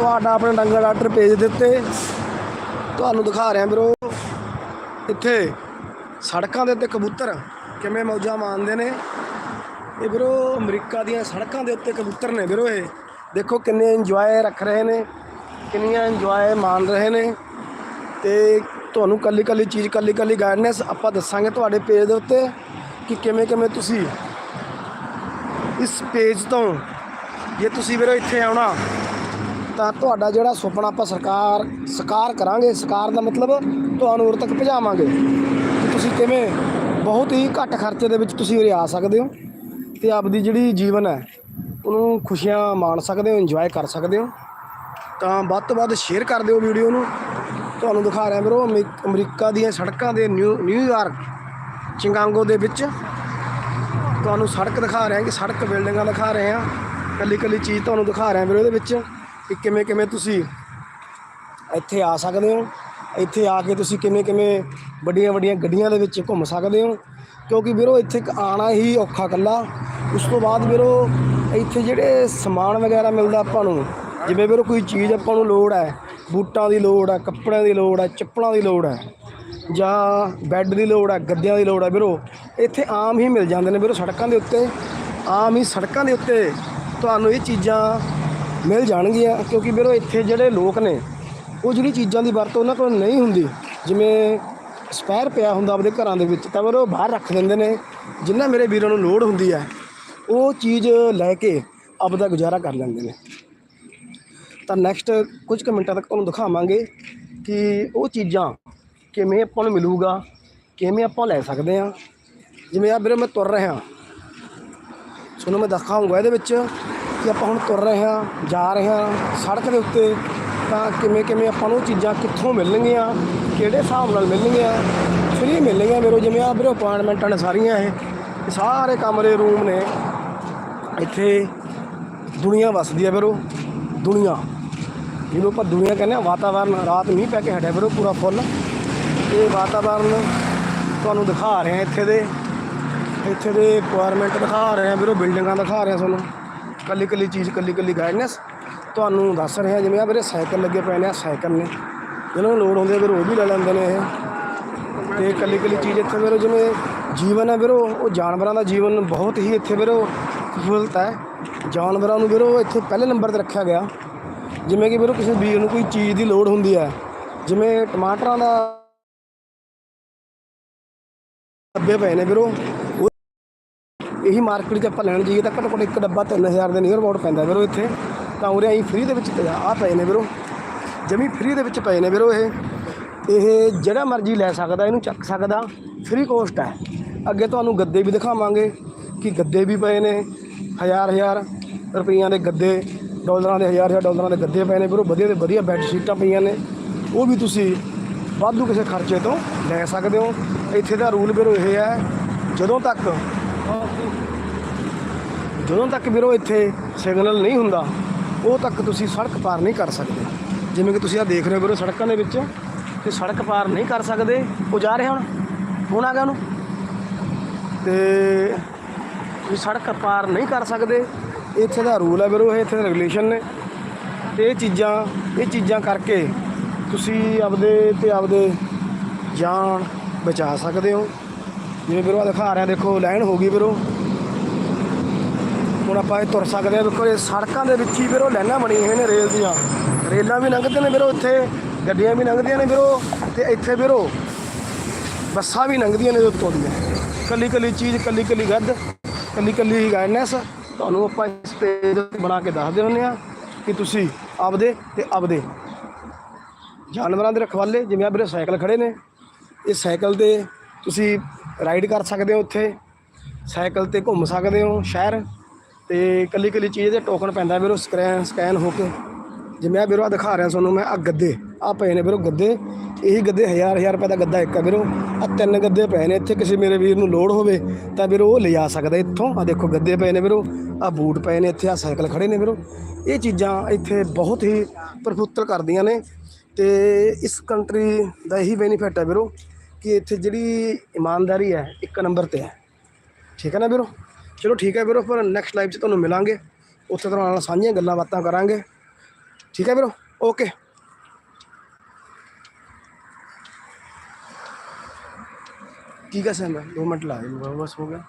ਤੁਹਾਡਾ ਆਪਣੇ ਡੰਗਰ ਡਾਕਟਰ ਪੇਜ ਦੇ ਉੱਤੇ ਤੁਹਾਨੂੰ ਦਿਖਾ ਰਿਹਾ ਵੀਰੋ। ਇੱਥੇ ਸੜਕਾਂ ਦੇ ਉੱਤੇ ਕਬੂਤਰ ਕਿਵੇਂ ਮੌਜਾਂ ਮਾਣਦੇ ਨੇ। ਇਹ ਵੀਰੋ ਅਮਰੀਕਾ ਦੀਆਂ ਸੜਕਾਂ ਦੇ ਉੱਤੇ ਕਬੂਤਰ ਨੇ ਵੀਰੋ ਇਹ। ਦੇਖੋ ਕਿੰਨੇ ਇੰਜੋਏ ਰੱਖ ਰਹੇ ਨੇ, ਕਿੰਨੀਆਂ ਇੰਜੋਏ ਮਾਣ ਰਹੇ ਨੇ। ਤੇ ਤੁਹਾਨੂੰ ਕੱਲੀ ਕੱਲੀ ਚੀਜ਼ ਕੱਲੀ ਕੱਲੀ ਗਾਈਡਨੈਸ ਆਪਾਂ ਦੱਸਾਂਗੇ ਤੁਹਾਡੇ ਪੇਜ ਦੇ ਉੱਤੇ ਕਿ ਕਿਵੇਂ ਕਿਵੇਂ ਤੁਸੀਂ ਇਸ ਪੇਜ ਤੋਂ ਜੇ ਤੁਸੀਂ ਵੀਰੋ ਇੱਥੇ ਆਉਣਾ ਤਾਂ ਤੁਹਾਡਾ ਜਿਹੜਾ ਸੁਪਨਾ ਆਪਾਂ ਸਰਕਾਰ, ਸਾਕਾਰ ਕਰਾਂਗੇ, ਸਕਾਰ ਦਾ ਮਤਲਬ ਤੁਹਾਨੂੰ ਉਰ ਤੱਕ ਪਹੁੰਚਾਵਾਂਗੇ ਤੁਸੀਂ ਕਿਵੇਂ ਬਹੁਤ ਹੀ ਘੱਟ ਖਰਚੇ ਦੇ ਵਿੱਚ ਤੁਸੀਂ ਉਰੇ ਆ ਸਕਦੇ ਹੋ ਤੇ ਆਪਦੀ ਜਿਹੜੀ ਜੀਵਨ ਹੈ, ਉਹਨੂੰ ਖੁਸ਼ੀਆਂ ਮਾਣ ਸਕਦੇ ਹੋ ਇੰਜੋਏ ਕਰ ਸਕਦੇ ਹੋ। ਤਾਂ ਵੱਧ ਤੋਂ ਵੱਧ ਸ਼ੇਅਰ ਕਰ ਦਿਓ ਵੀਡੀਓ ਨੂੰ। ਤੁਹਾਨੂੰ ਦਿਖਾ ਰਿਹਾ ਵੀਰੋ ਅਮੇ- ਅਮਰੀਕਾ ਦੀਆਂ ਸੜਕਾਂ ਦੇ ਨਿਊ ਨਿਊਯਾਰਕ ਚਿੰਗਾਂਗੋ ਦੇ ਵਿੱਚ। ਤੁਹਾਨੂੰ ਸੜਕ ਦਿਖਾ ਰਿਹਾ ਕਿ ਸੜਕ ਬਿਲਡਿੰਗਾਂ ਦਿਖਾ ਰਹੇ ਹਾਂ। ਕੱਲੀ ਕੱਲੀ ਚੀਜ਼ ਤੁਹਾਨੂੰ ਦਿਖਾ ਰਿਹਾ ਹਾਂ ਵੀਰੋ ਇਹਦੇ ਵਿੱਚ। ਕਿ ਕਿਵੇਂ ਕਿਵੇਂ ਤੁਸੀਂ ਇੱਥੇ ਆ ਸਕਦੇ ਹੋ? ਇੱਥੇ ਆ ਕੇ ਤੁਸੀਂ ਕਿਵੇਂ ਕਿਵੇਂ ਵੱਡੀਆਂ ਵੱਡੀਆਂ ਗੱਡੀਆਂ ਦੇ ਵਿੱਚ ਘੁੰਮ ਸਕਦੇ ਹੋ? ਕਿਉਂਕਿ ਵੀਰੋ, ਇੱਥੇ ਇੱਕ ਆਣਾ ਹੀ ਔਖਾ ਕੱਲਾ ਉਸ ਤੋਂ ਬਾਅਦ ਵੀਰੋ, ਇੱਥੇ ਜਿਹੜੇ ਸਮਾਨ ਵਗੈਰਾ ਮਿਲਦਾ ਆਪਾਂ ਨੂੰ, ਜਿਵੇਂ ਵੀਰੋ ਕੋਈ ਚੀਜ਼ ਆਪਾਂ ਨੂੰ ਲੋੜ ਹੈ, ਬੂਟਾਂ ਦੀ ਲੋੜ ਹੈ, ਕੱਪੜਿਆਂ ਦੀ ਲੋੜ ਹੈ, ਚੱਪਲਾਂ ਦੀ ਲੋੜ ਹੈ, ਜਾਂ ਬੈੱਡ ਦੀ ਲੋੜ ਹੈ, ਗੱਦਿਆਂ ਦੀ ਲੋੜ ਹੈ ਵੀਰੋ, ਇੱਥੇ ਆਮ ਹੀ ਮਿਲ ਜਾਂਦੇ ਨੇ ਵੀਰੋ ਸੜਕਾਂ ਦੇ ਉੱਤੇ। ਆਮ ਹੀ ਸੜਕਾਂ ਦੇ ਉੱਤੇ ਤੁਹਾਨੂੰ ਇਹ ਚੀਜ਼ਾਂ ਮਿਲ ਜਾਣਗੀਆਂ, ਕਿਉਂਕਿ ਵੀਰੋ ਇੱਥੇ ਜਿਹੜੇ ਲੋਕ ਨੇ, ਉਹ ਜਿਹੜੀ ਚੀਜ਼ਾਂ ਦੀ ਵਰਤੋਂ ਉਹਨਾਂ ਕੋਲ ਨਹੀਂ ਹੁੰਦੀ। ਜਿਵੇਂ ਸਪੈਰ ਪਿਆ ਹੁੰਦਾ ਆਪਣੇ ਘਰਾਂ ਦੇ ਵਿੱਚ, ਤਾਂ ਵੀਰੋ ਬਾਹਰ ਰੱਖ ਦਿੰਦੇ ਨੇ। ਜਿੰਨਾ ਮੇਰੇ ਵੀਰਾਂ ਨੂੰ ਲੋੜ ਹੁੰਦੀ ਹੈ, ਉਹ ਚੀਜ਼ ਲੈ ਕੇ ਆਪਦਾ ਗੁਜ਼ਾਰਾ ਕਰ ਲੈਂਦੇ ਨੇ। ਤਾਂ ਨੈਕਸਟ ਕੁਝ ਕੁ ਮਿੰਟਾਂ ਤੱਕ ਤੁਹਾਨੂੰ ਦਿਖਾਵਾਂਗੇ ਕਿ ਉਹ ਚੀਜ਼ਾਂ ਕਿਵੇਂ ਆਪਾਂ ਨੂੰ ਮਿਲੂਗਾ, ਕਿਵੇਂ ਆਪਾਂ ਲੈ ਸਕਦੇ ਹਾਂ। ਜਿਵੇਂ ਆ ਵੀਰੇ ਮੈਂ ਤੁਰ ਰਿਹਾ। ਤੁਹਾਨੂੰ ਮੈਂ ਦਿਖਾਊਂਗਾ ਇਹਦੇ ਵਿੱਚ। ਕਿ ਆਪਾਂ ਹੁਣ ਤੁਰ ਰਹੇ ਹਾਂ, ਜਾ ਰਹੇ ਹਾਂ ਸੜਕ ਦੇ ਉੱਤੇ, ਤਾਂ ਕਿਵੇਂ ਕਿਵੇਂ ਆਪਾਂ ਨੂੰ ਚੀਜ਼ਾਂ ਕਿੱਥੋਂ ਮਿਲਣਗੀਆਂ, ਕਿਹੜੇ ਹਿਸਾਬ ਨਾਲ ਮਿਲਣਗੀਆਂ ਫ੍ਰੀ ਮਿਲਣਗੀਆਂ ਮੇਰੇ ਜਿਵੇਂ ਆ ਵੀਰੇ ਅਪਾਰਟਮੈਂਟਾਂ ਨੇ ਸਾਰੀਆਂ ਇਹ ਸਾਰੇ ਕਮਰੇ ਰੂਮ ਨੇ। ਇੱਥੇ ਦੁਨੀਆ ਵਸਦੀ ਹੈ ਵੀਰੋ ਦੁਨੀਆ। ਜਿਹਨੂੰ ਆਪਾਂ ਦੁਨੀਆ ਕਹਿੰਦੇ ਆ ਵਾਤਾਵਰਨ, ਰਾਤ ਮੀਂਹ ਪੈ ਕੇ ਹਟਿਆ ਵੀਰੋ ਪੂਰਾ ਫੁੱਲ ਇਹ ਵਾਤਾਵਰਨ ਤੁਹਾਨੂੰ ਦਿਖਾ ਰਹੇ ਆ ਇੱਥੇ ਦੇ ਇੱਥੇ ਦੇ ਰਿਕੁਆਇਰਮੈਂਟ ਦਿਖਾ ਰਹੇ ਆ ਵੀਰੋ ਬਿਲਡਿੰਗਾਂ ਦਿਖਾ ਰਹੇ ਆ ਤੁਹਾਨੂੰ। ਕੱਲੀ ਕੱਲੀ ਚੀਜ਼ ਕੱਲੀ ਕੱਲੀ ਗਾਈਡਨੈਸ ਤੁਹਾਨੂੰ ਦੱਸ ਰਹੇ ਆ ਜਿਵੇਂ ਆ ਵੀਰੇ ਸਾਈਕਲ ਲੱਗੇ ਪਏ ਨੇ ਆ ਸਾਈਕਲ ਨੇ। ਜਿਹਨਾਂ ਨੂੰ ਲੋੜ ਹੁੰਦੀ ਹੈ ਵੀਰੋ ਉਹ ਵੀ ਲੈ ਲੈਂਦੇ ਨੇ ਇਹ। ਤੇ ਕੱਲੀ ਕੱਲੀ ਚੀਜ਼ ਇੱਥੇ ਵੀਰੋ ਜਿਵੇਂ ਜੀਵਨ ਹੈ ਵੀਰੋ ਉਹ ਜਾਨਵਰਾਂ ਦਾ ਜੀਵਨ ਬਹੁਤ ਹੀ ਇੱਥੇ ਵੀਰੋ ਖੂਬਸੂਰਤ ਹੈ। ਜਾਨਵਰਾਂ ਨੂੰ ਵੀਰੋ ਇੱਥੇ ਪਹਿਲੇ ਨੰਬਰ ਤੇ ਰੱਖਿਆ ਗਿਆ। ਜਿਵੇਂ ਕਿ ਵੀਰੋ ਕਿਸੇ ਵੀਰ ਨੂੰ ਕੋਈ ਚੀਜ਼ ਦੀ ਲੋੜ ਹੁੰਦੀ ਹੈ। ਜਿਵੇਂ ਟਮਾਟਰਾਂ ਦਾ ਡੱਬੇ ਪਏ ਨੇ ਵੀਰੋ ਇਹੀ ਮਾਰਕੀਟ 'ਚ ਆਪਾਂ ਲੈਣ ਜਾਈਏ ਤਾਂ ਘੱਟੋ ਘੱਟ ਇੱਕ ਡੱਬਾ 3000 ਦੇ ਨੀਅਰ ਅਬਾਊਟ ਪੈਂਦਾ ਵੀਰੋ ਇੱਥੇ। ਤਾਂ ਉਰੇ ਆਈ ਫ੍ਰੀ ਦੇ ਵਿੱਚ ਆ ਪਏ ਨੇ ਵੀਰੋ। ਜਮੀ ਫ੍ਰੀ ਦੇ ਵਿੱਚ ਪਏ ਨੇ ਵੀਰੋ ਇਹ। ਇਹ ਜਿਹੜਾ ਮਰਜ਼ੀ ਲੈ ਸਕਦਾ, ਇਹਨੂੰ ਚੱਕ ਸਕਦਾ। ਫ੍ਰੀ ਕੋਸਟ ਹੈ। ਅੱਗੇ ਤੁਹਾਨੂੰ ਗੱਦੇ ਵੀ ਦਿਖਾਵਾਂਗੇ ਕਿ ਗੱਦੇ ਵੀ ਪਏ ਨੇ, ਹਜ਼ਾਰ ਹਜ਼ਾਰ ਰੁਪਈਆਂ ਦੇ ਗੱਦੇ, ਡਾਲਰਾਂ ਦੇ ਹਜ਼ਾਰ ਹਜ਼ਾਰ ਡਾਲਰਾਂ ਦੇ ਗੱਦੇ ਪਏ ਨੇ ਵੀਰੋ। ਵਧੀਆ ਤੇ ਵਧੀਆ ਬੈੱਡ ਸ਼ੀਟਾਂ ਪਈਆਂ ਨੇ। ਉਹ ਵੀ ਤੁਸੀਂ ਵਾਧੂ ਕਿਸੇ ਖਰਚੇ ਤੋਂ ਲੈ ਸਕਦੇ ਹੋ। ਇੱਥੇ ਦਾ ਰੂਲ ਵੀਰੋ ਇਹ ਹੈ, ਜਦੋਂ ਤੱਕ ਜਦੋਂ ਤੱਕ ਵੀਰੋ ਇੱਥੇ ਸਿਗਨਲ ਨਹੀਂ ਹੁੰਦਾ, ਉਹ ਤੱਕ ਤੁਸੀਂ ਸੜਕ ਪਾਰ ਨਹੀਂ ਕਰ ਸਕਦੇ। ਜਿਵੇਂ ਕਿ ਤੁਸੀਂ ਆ ਦੇਖ ਰਹੇ ਹੋ ਵੀਰੋ ਸੜਕਾਂ ਦੇ ਵਿੱਚ ਕਿ ਸੜਕ ਪਾਰ ਨਹੀਂ ਕਰ ਸਕਦੇ, ਉਹ ਜਾ ਰਿਹਾ ਹੁਣ। ਫੋਨ ਆ ਗਿਆ ਉਹਨੂੰ। ਤੇ ਤੁਸੀਂ ਸੜਕ ਪਾਰ ਨਹੀਂ ਕਰ ਸਕਦੇ, ਇੱਥੇ ਦਾ ਰੂਲ ਹੈ ਵੀਰੋ, ਇਹ ਇੱਥੇ ਦੇ ਰੈਗੂਲੇਸ਼ਨ ਨੇ। ਤੇ ਇਹ ਚੀਜ਼ਾਂ ਇਹ ਚੀਜ਼ਾਂ ਕਰਕੇ ਤੁਸੀਂ ਆਪਦੇ ਤੇ ਆਪਦੇ ਜਾਨ ਬਚਾ ਸਕਦੇ ਹੋ। ਜਿਵੇਂ ਵੀਰੋ ਆਹ ਦਿਖਾ ਰਿਹਾ ਦੇਖੋ, ਲਾਈਨ ਹੋ ਗਈ ਵੀਰੋ। ਹੁਣ ਆਪਾਂ ਇਹ ਤੁਰ ਸਕਦੇ ਹਾਂ ਦੇਖੋ ਇਹ ਸੜਕਾਂ ਦੇ ਵਿੱਚ ਹੀ ਵੀਰੋ ਲਾਈਨਾਂ ਬਣੀਆਂ ਹੋਈਆਂ ਨੇ ਰੇਲ ਦੀਆਂ। ਰੇਲਾਂ ਵੀ ਲੰਘਦੇ ਨੇ ਵੀਰੋ ਇੱਥੇ, ਗੱਡੀਆਂ ਵੀ ਲੰਘਦੀਆਂ ਨੇ ਵੀਰੋ, ਤੇ ਇੱਥੇ ਵੀਰੋ ਬੱਸਾਂ ਵੀ ਲੰਘਦੀਆਂ ਨੇ ਇਹਦੇ ਉੱਤੋਂ ਦੀਆਂ। ਕੱਲੀ ਕੱਲੀ ਚੀਜ਼ ਕੱਲੀ ਕੱਲੀ ਗੱਦ ਕੱਲੀ ਕੱਲੀ ਗਾਈਡਨੈਸ ਤੁਹਾਨੂੰ ਆਪਾਂ ਇਸ ਪੇਜ ਬਣਾ ਕੇ ਦੱਸਦੇ ਹੁੰਦੇ ਆ ਕਿ ਤੁਸੀਂ ਆਪਦੇ ਤੇ ਆਪਦੇ ਜਾਨਵਰਾਂ ਦੇ ਰਖਵਾਲੇ, ਜਿਵੇਂ ਆ ਵੀਰੇ ਸਾਈਕਲ ਖੜੇ ਨੇ। ਇਹ ਸਾਈਕਲ ਤੇ ਤੁਸੀਂ ਰਾਈਡ ਕਰ ਸਕਦੇ ਹੋ ਉੱਥੇ, ਸਾਈਕਲ ਤੇ ਘੁੰਮ ਸਕਦੇ ਹੋ ਸ਼ਹਿਰ ਤੇ ਕੱਲੀ ਕੱਲੀ ਚੀਜ਼ ਦੇ ਟੋਕਨ ਪੈਂਦਾ ਵੀਰੋ ਸਕੈਨ ਸਕੈਨ ਹੋ ਕੇ। ਜਿਵੇਂ ਆ ਵੀਰੋ ਆ ਦਿਖਾ ਰਿਹਾ ਤੁਹਾਨੂੰ, ਮੈਂ ਆ ਗੱਦੇ ਆ ਪਏ ਨੇ ਵੀਰੋ ਗੱਦੇ, ਇਹੀ ਗੱਦੇ ਹਜ਼ਾਰ ਹਜ਼ਾਰ ਰੁਪਏ ਦਾ ਗੱਦਾ ਇੱਕ ਆ ਵੀਰੋ। ਆ ਤਿੰਨ ਗੱਦੇ ਪਏ ਨੇ, ਇੱਥੇ ਕਿਸੇ ਮੇਰੇ ਵੀਰ ਨੂੰ ਲੋੜ ਹੋਵੇ ਤਾਂ ਵੀਰੋ ਉਹ ਲਿਜਾ ਸਕਦਾ ਇੱਥੋਂ। ਆ ਦੇਖੋ ਗੱਦੇ ਪਏ ਨੇ ਵੀਰੋ ਆ ਬੂਟ ਪਏ ਨੇ ਇੱਥੇ ਆ ਸਾਈਕਲ ਖੜੇ ਨੇ ਵੀਰੋ। ਇਹ ਚੀਜ਼ਾਂ ਇੱਥੇ ਬਹੁਤ ਹੀ ਪ੍ਰਫੁੱਤਰ ਕਰਦੀਆਂ ਨੇ ਤੇ ਇਸ ਕੰਟਰੀ ਦਾ ਇਹੀ ਬੈਨੀਫਿਟ ਹੈ ਵੀਰੋ। ਕਿ ਇੱਥੇ ਜਿਹੜੀ ਇਮਾਨਦਾਰੀ ਹੈ ਇੱਕ ਨੰਬਰ ਤੇ ਹੈ ਠੀਕ ਹੈ ਨਾ ਵੀਰੋ ਚਲੋ ਠੀਕ ਹੈ ਵੀਰੋ ਫਿਰ ਨੈਕਸਟ ਲਾਈਵ 'ਚ ਤੁਹਾਨੂੰ ਮਿਲਾਂਗੇ ਉੱਥੇ ਤੁਹਾਨੂੰ ਨਾਲ ਸਾਂਝੀਆਂ ਗੱਲਾਂ ਬਾਤਾਂ ਕਰਾਂਗੇ ਠੀਕ ਹੈ ਵੀਰੋ ਓਕੇ ਕੀ ਕਸਮ ਹੈ 2 ਮਿੰਟ ਲਾ ਦੇ ਬਸ ਹੋ ਗਿਆ